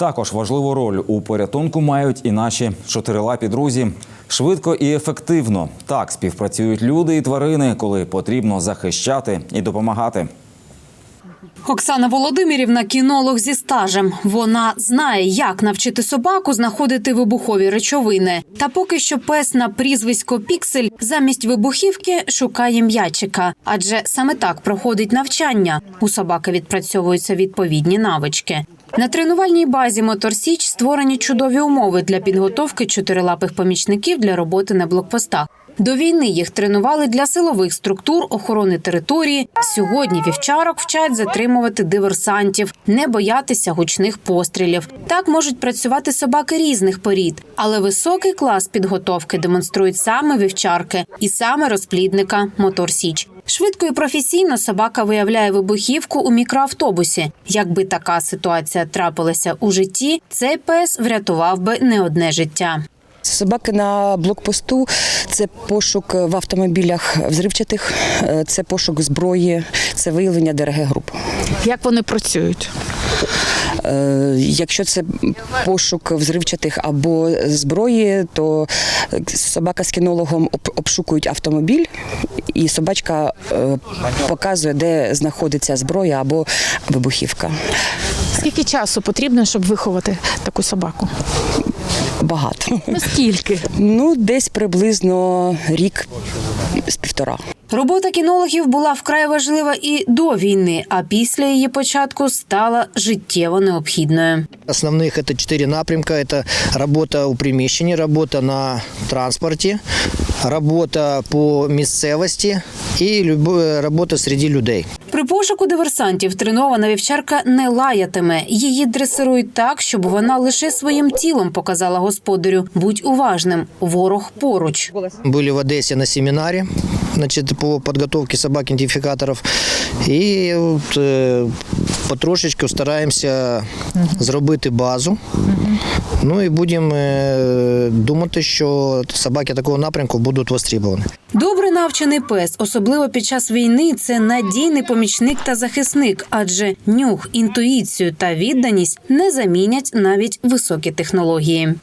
Також важливу роль у порятунку мають і наші чотирилапі друзі. Швидко і ефективно так співпрацюють люди і тварини, коли потрібно захищати і допомагати. Оксана Володимирівна кінолог зі стажем. Вона знає, як навчити собаку знаходити вибухові речовини. Та поки що пес на прізвисько Піксель замість вибухівки шукає м'ячика, адже саме так проходить навчання. У собаки відпрацьовуються відповідні навички. На тренувальній базі Моторсіч створені чудові умови для підготовки чотирилапих помічників для роботи на блокпостах. До війни їх тренували для силових структур охорони території. Сьогодні вівчарок вчать затримувати диверсантів, не боятися гучних пострілів. Так можуть працювати собаки різних порід, але високий клас підготовки демонструють саме вівчарки і саме розплідника Мотор Січ. Швидко і професійно собака виявляє вибухівку у мікроавтобусі. Якби така ситуація трапилася у житті, цей пес врятував би не одне життя. Собаки на блокпосту це пошук в автомобілях взривчатих, е, це пошук зброї, це виявлення ДРГ груп. Як вони працюють? Е, Якщо це пошук взривчатих або зброї, то собака з кінологом обшукують автомобіль, і собачка е, показує, де знаходиться зброя або вибухівка. Скільки часу потрібно, щоб виховати таку собаку? Багато. Наскільки? Ну, десь приблизно рік з півтора. Робота кінологів була вкрай важлива і до війни, а після її початку стала життєво необхідною. Основных это четыре напрямка. Это работа у приміщенні, работа на транспорті, работа по місцевості і робота серед людей. При пошуку диверсантів тренована вівчарка не лаятиме. Її дресирують так, щоб вона лише своїм тілом показала господарю. Будь уважним, ворог поруч. Были в Одесі на семінарі значит, по підготовці собак-ідентифікаторів. І от, е, потрошечку стараємося зробити базу. Ну і будемо е, думати, що собаки такого напрямку будуть востребовані. Добре навчений пес, особливо під час війни, це надійний помічник та захисник, адже нюх, інтуїцію та відданість не замінять навіть високі технології.